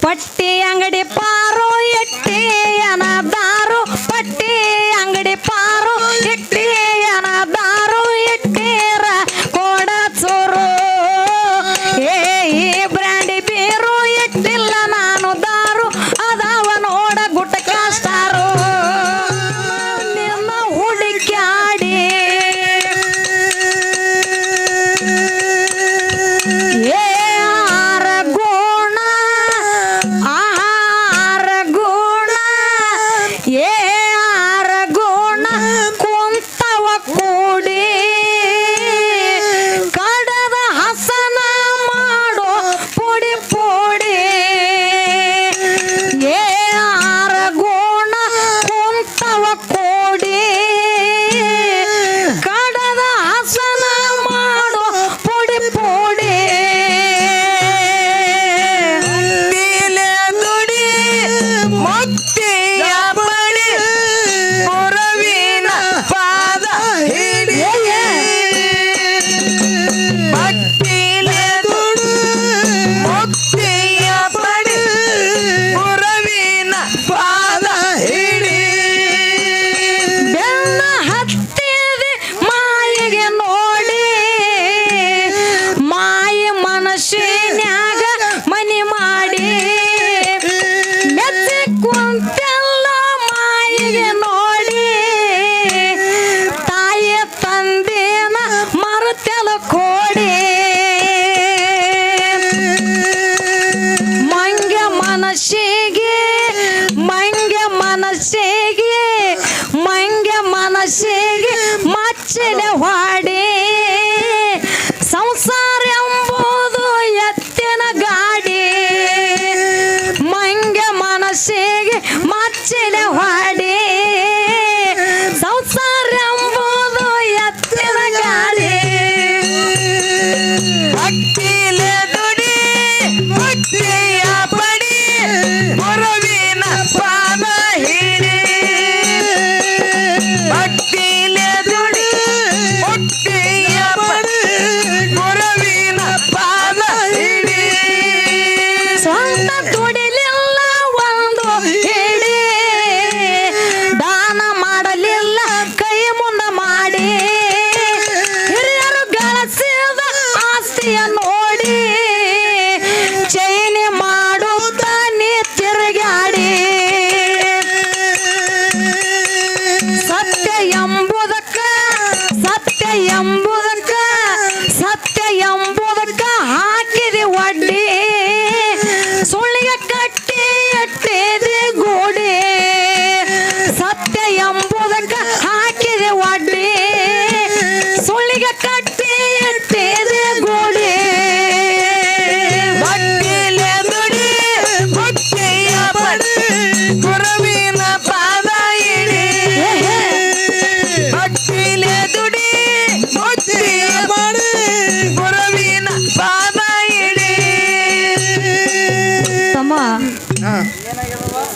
ಪಟ್ಟಿ ಅಂಗಡಿ ಪಾ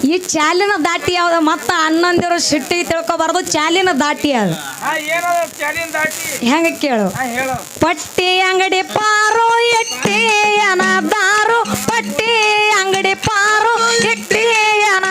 ಈ ಚಾಲಿನ ದಾಟಿ ಯಾವ್ದ? ಮತ್ತ ಹನ್ನೊಂದಿರೋ ಸಿಟ್ಟಿ ತಿಳ್ಕೊಬಾರ್ದು ಚಾಲಿನ ದಾಟಿ ಅದು. ಹೆಂಗ ಕೇಳು? ಪಟ್ಟಿ ಅಂಗಡಿ ಪಾರು ಎಟ್ಟಿ ಅನ ದಾರು ಪಟ್ಟಿ ಅಂಗಡಿ ಪಾರು ಎಟ್ಟಿ ಅನ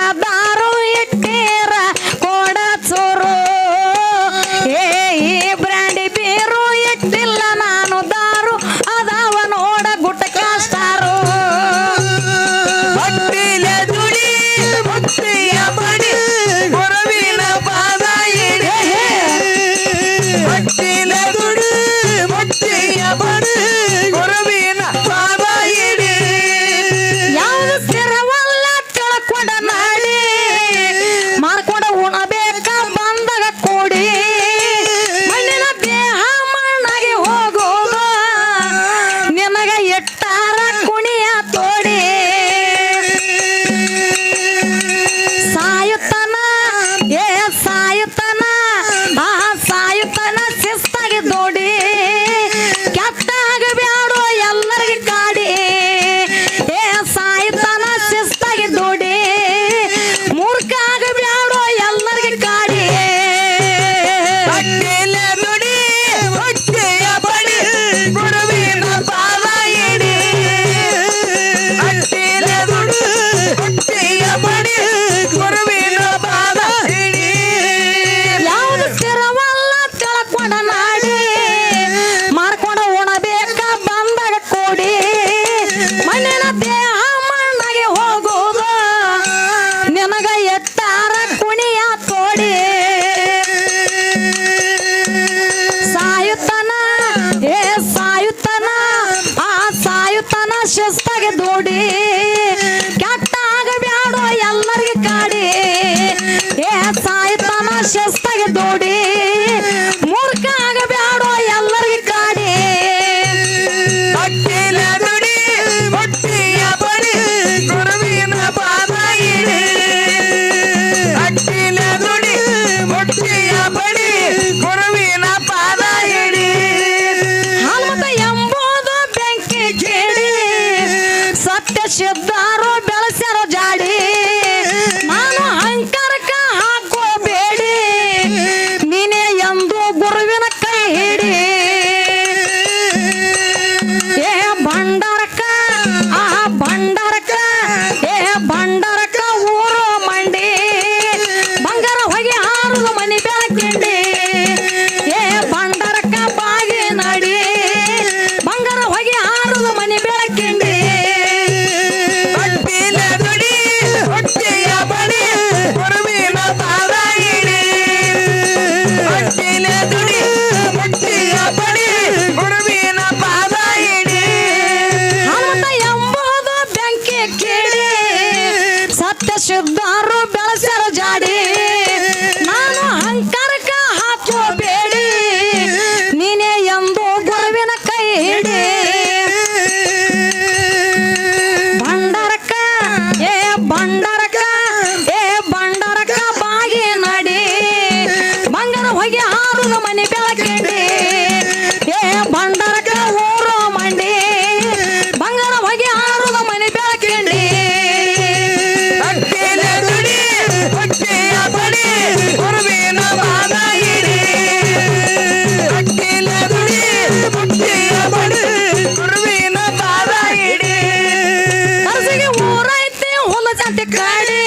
ಊರೈತಿ ಜಾತಿ ಕಾಡಿ.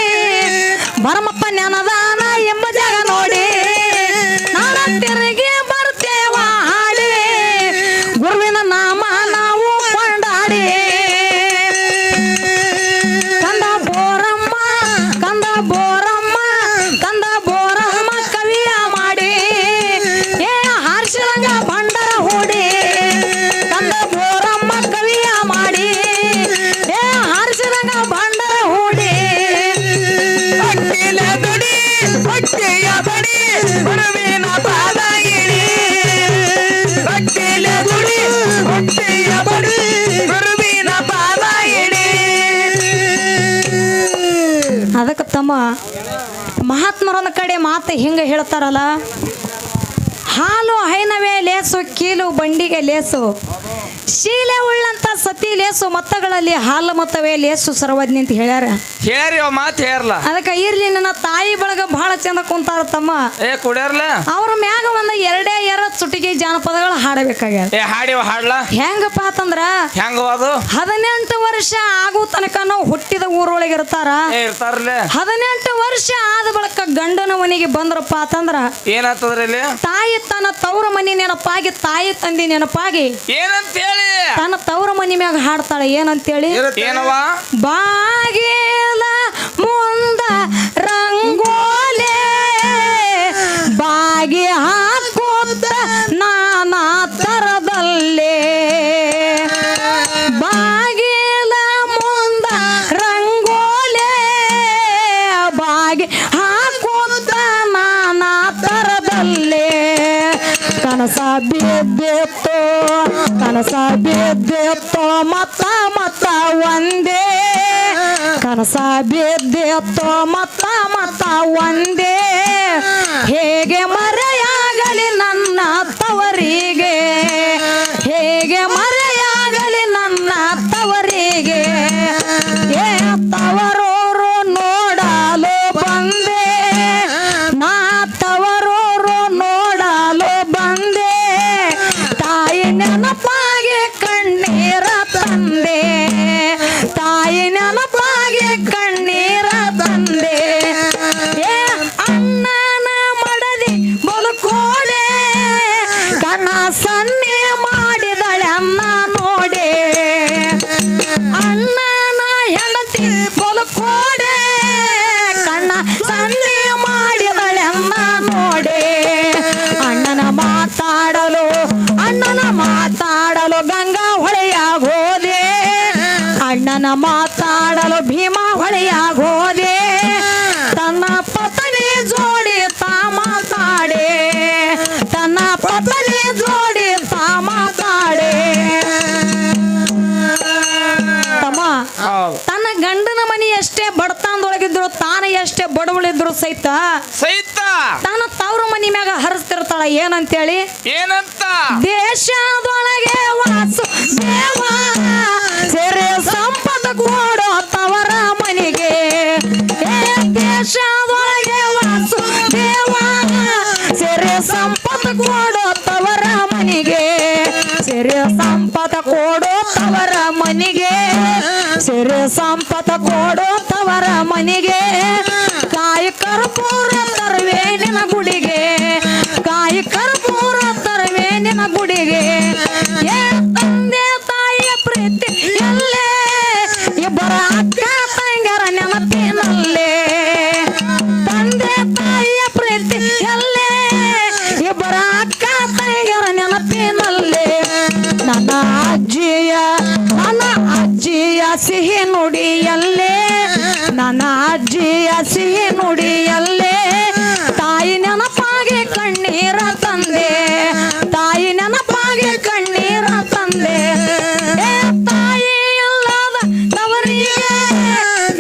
ಬರಮಪ್ಪ ಜ್ಞಾನದಾನ ಮಾತು ಹಿಂಗೆ ಹೇಳ್ತಾರಲ್ಲ? ಹಾಲು ಹೈನವೇ ಲೇಸು ಕೀಲು ಬಂಡಿಗೆ ಲೇಸು. ಶೀಲೆ ಉಳ್ಳಂತ ಸತಿ ಲೇಸು ಮತ್ತಗಳಲ್ಲಿ ಹಾಲು ಮತ್ತವೇ ಲೇಸು ಸರ್ವಜ್ಞ ಅಂತ ಹೇಳ್ಯಾರ. ಹೇರಿ ಮಾತು ಹೇರ್ಲ ಅದಕ್ಕೆ ಇರ್ಲಿ ನನ್ನ ತಾಯಿ ಬಳಗ ಬಹಳ ಚಂದ ಕುಂತಾರ ತಮ್ಮ. ಏ ಕುಡಿಯರ್ಲ ಅವ್ರ ಮ್ಯಾಗ ಒಂದು ಎರಡೇ ಎರಡು ಚುಟಿಗೆ ಜಾನಪದಗಳು ಹಾಡಬೇಕಾಗ್ಯದ ಏ ಹಾಡಿವ ಹಾಡ್ಲ. ಹೆಂಗಪ್ಪ ಅಂತಂದ್ರ ಹೆಂಗ ಅದು? ಹದಿನೆಂಟು ವರ್ಷ ಆಗೋ ತನಕ ನಾವು ಹುಟ್ಟಿದ ಊರೊಳಗೆ ಇರ್ತಾರ. ಏ ಇರ್ತಾರಲ್ಲ. ಹದಿನೆಂಟು ವರ್ಷ ಆದ ಬಳಿಕ ಗಂಡನ ಮನೆಗೆ ಬಂದ್ರಪ್ಪ ಅಂತಂದ್ರ ಏನಾಗ್ತದ್ರಿ ಇಲ್ಲಿ ತಾಯಿ ತನ್ನ ತವ್ರ ಮನಿ ನೆನಪಾಗಿ ತಾಯಿ ತಂದಿ ನೆನಪಾಗಿ ಏನಂತ ಹೇಳಿ ತನ್ನ ತವ್ರ ಮನಿ ಮ್ಯಾಗ ಹಾಡ್ತಾಳೆ ಏನಂತೇಳಿ? ಏನವ ಬಾಗಿಲ ಮುಂದ ರಂಗೋಲೆ ಬಾಗಿ ಹಾಕೋದ ನಾನಾ ತರದಲ್ಲೇ. ಬಾಗಿಲ ಮುಂದ ರಂಗೋಲೆ ಬಾಗಿ ಹಾಕೋದ ನಾನಾ ತರದಲ್ಲೇ. ಕನಸ ಬಿದ್ದಿತ್ತು ಕನಸ ಬಿದ್ದಿತ್ತು ಮತ್ತ ಮತ್ತ ಒಂದೇ. ಕನಸ ಬಿದ್ದೆತ್ತೋ ಮತ್ತ ಮತ್ತ ಒಂದೇ. ಹೇಗೆ ಮರೆಯಾಗಲಿ ನನ್ನ ತವರಿಗೆ. ಹೇಗೆ ಮರೆಯಾಗಲಿ ನೆನಪಾಗಿ ಕಣ್ಣೀರ ಹೊಳೆಯಾಗೋದೆ ತನ್ನ ಪತ್ನಿ ಜೋಡಿ ತಾ ಮಾತಾಡೆ. ತನ್ನ ಪತ್ನಿ ಜೋಡಿ ತಾ ಮಾತಾಡೆ. ತಮ್ಮ ತನ್ನ ಗಂಡನ ಮನಿ ಎಷ್ಟೇ ಬಡತನದೊಳಗಿದ್ರು ತಾನೇ ಎಷ್ಟೇ ಬಡವಳಿದ್ರು ಸಹಿತ ಸಹಿತ. ತನ್ನ ತವ್ರ ಮನಿ ಮ್ಯಾಗ ಹರಿಸ್ತಿರ್ತಾಳ. ಏನಂತೇಳಿ? ಏನಂತ? ದೇಶದೊಳಗೆ ವಾಸು ದೇವ ಸೆರೆ some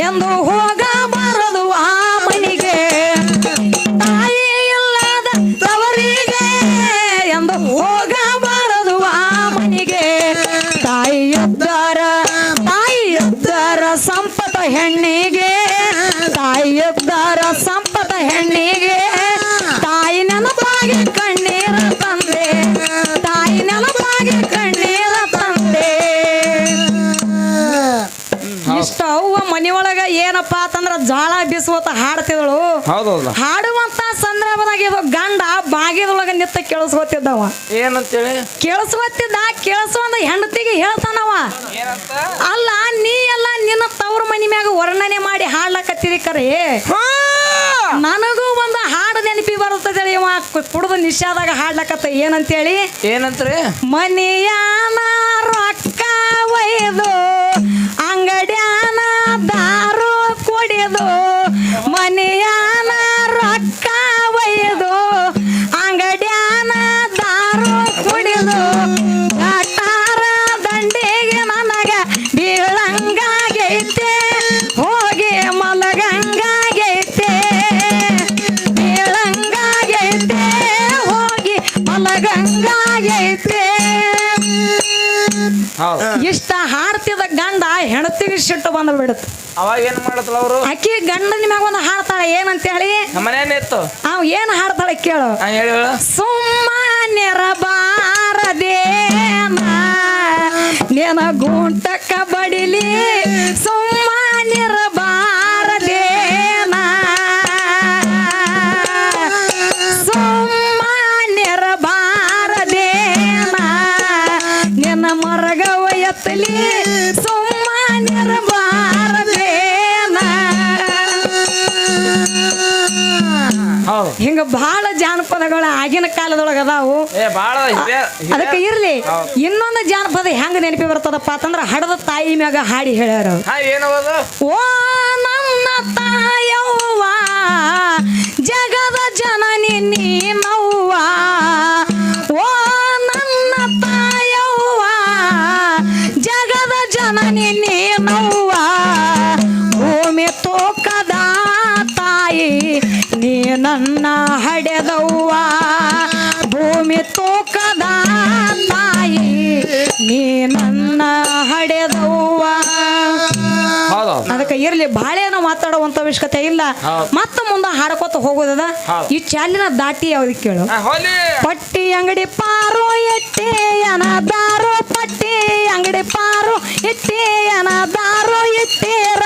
Ando jugando ಏನಪ್ಪ ಅಂತಂದ್ರ ಜ್ವಾಳ ಬಿಸುವತ ಹಾಡ್ತಿದಳು ಹೌದೌದು. ಹಾಡುವಂತ ಸಂದರ್ಭದಾಗ ಇದು ಗಂಡ ಬಾಗಿದೊಳಗ ನಿತ್ತ ಕೇಳಿಸ್ಕೊತಿದ್ದವ. ಏನಂತೇಳಿ? ಕೇಳಿಸ್ಕೊತಿದ್ದ ಕೇಳಿಸುವ ಹೆಂಡತಿಗೆ ಹೇಳ್ತಾನವ. ಅಲ್ಲ ನೀ ಎಲ್ಲ ನಿನ್ನ ತವ್ರ ಮನಿ ಮ್ಯಾಗ ವರ್ಣನೆ ಮಾಡಿ ಹಾಡ್ಲಕತ್ತಿದಿ ಕರೆ. ನನಗೂ ಒಂದು ಹಾಡು ನೆನಪಿ ಬರುತ್ತದೆ ಇವ. ಕುಡಿದು ನಿಶಾದಾಗ ಹಾಡ್ಲಕತ್ತ ಏನಂತೇಳಿ? ಏನಂತ್ರಿ? ಮನೆಯಾನ ರೊಕ್ಕ ಒಯ್ದು ಅಂಗಡಿಯ ಕುಡಿದು ಮನೆಯಾನ ರೊಕ್ಕ ಒಯ್ದು ಅಂಗಡ್ಯಾನ ದಾರು ಕುಡಿದು ಕಟ್ಟಾರ ದಂಡಿಗೆ ನನಗ ಬೀಳಂಗಾಗೈತೆ ಹೋಗಿ ಮಲಗಂಗಾಗೈತೆ ಬೀಳಂಗಾಗೈತೆ ಹೋಗಿ ಮಲಗಂಗಾಗೈತೆ. ಇಷ್ಟ ಹಾರ್ತಿದ ಗಂಡ ಹೆಣತಿಗೆ ಸಿಟ್ಟು ಬಂದು ಬಿಡುತ್ತೆ ಅವಾಗ ಏನ್ ಮಾಡತ್ತಲ್ಲ ಅವರು? ಆಕಿ ಗಂಡ ನಿಮಗ ಒಂದು ಹಾಡ್ತಾಳೆ ಏನಂತ ಹೇಳಿ ನಮ್ಮನೇನ ಇತ್ತು. ಅವ್ ಏನ್ ಹಾಡ್ತಾಳೆ ಕೇಳು. ಹಾ ಹೇಳಿ ಹೇಳು. ಸುಮ್ಮನೆರ ಬಾರದೇನ ನಿನ ಗುಂಟಕ್ಕ ಬಡಿಲಿ. ಸುಮ್ಮನೆರ ಹಿಂಗ ಬಹಳ ಜಾನಪದಗಳು ಆಗಿನ ಕಾಲದೊಳಗ ಅದಾವು. ಅದಕ್ಕೆ ಇರ್ಲಿ. ಇನ್ನೊಂದು ಜಾನಪದ ಹೆಂಗ ನೆನಪಿ ಬರ್ತದಪ್ಪ ಅಂತಂದ್ರ ಹಡದ ತಾಯಿ ಮ್ಯಾಗ ಹಾಡಿ ಹೇಳ್ಯಾರ. ಓ ನನ್ನ ತಾಯವ್ವ ಜಗದ ಜನನಿ ನೀನವ್ವ. ನನ್ನ ಹಡೆದವ್ವ ಭೂಮಿ ತೂಕದ ತಾಯಿ ನೀ ನನ್ನ ಹಡೆದವ್ವ. ಅದಕ್ಕೆ ಇರಲಿ ಬಾಳೆನ ಮಾತಾಡುವಂತ ಅವಶ್ಯಕತೆ ಇಲ್ಲ. ಮತ್ತೆ ಮುಂದೆ ಹಾಡ್ಕೋತ ಹೋಗೋದದ? ಈ ಚಾಲಿನ ದಾಟಿ ಯಾವ್ದು ಕೇಳು. ಪಟ್ಟಿ ಅಂಗಡಿ ಪಾರು ಎಟ್ಟೆಯನ ದಾರು ಪಟ್ಟಿ ಅಂಗಡಿ ಪಾರು ಎಟ್ಟೆಯನ ದಾರು ಎಟ್ಟೇರ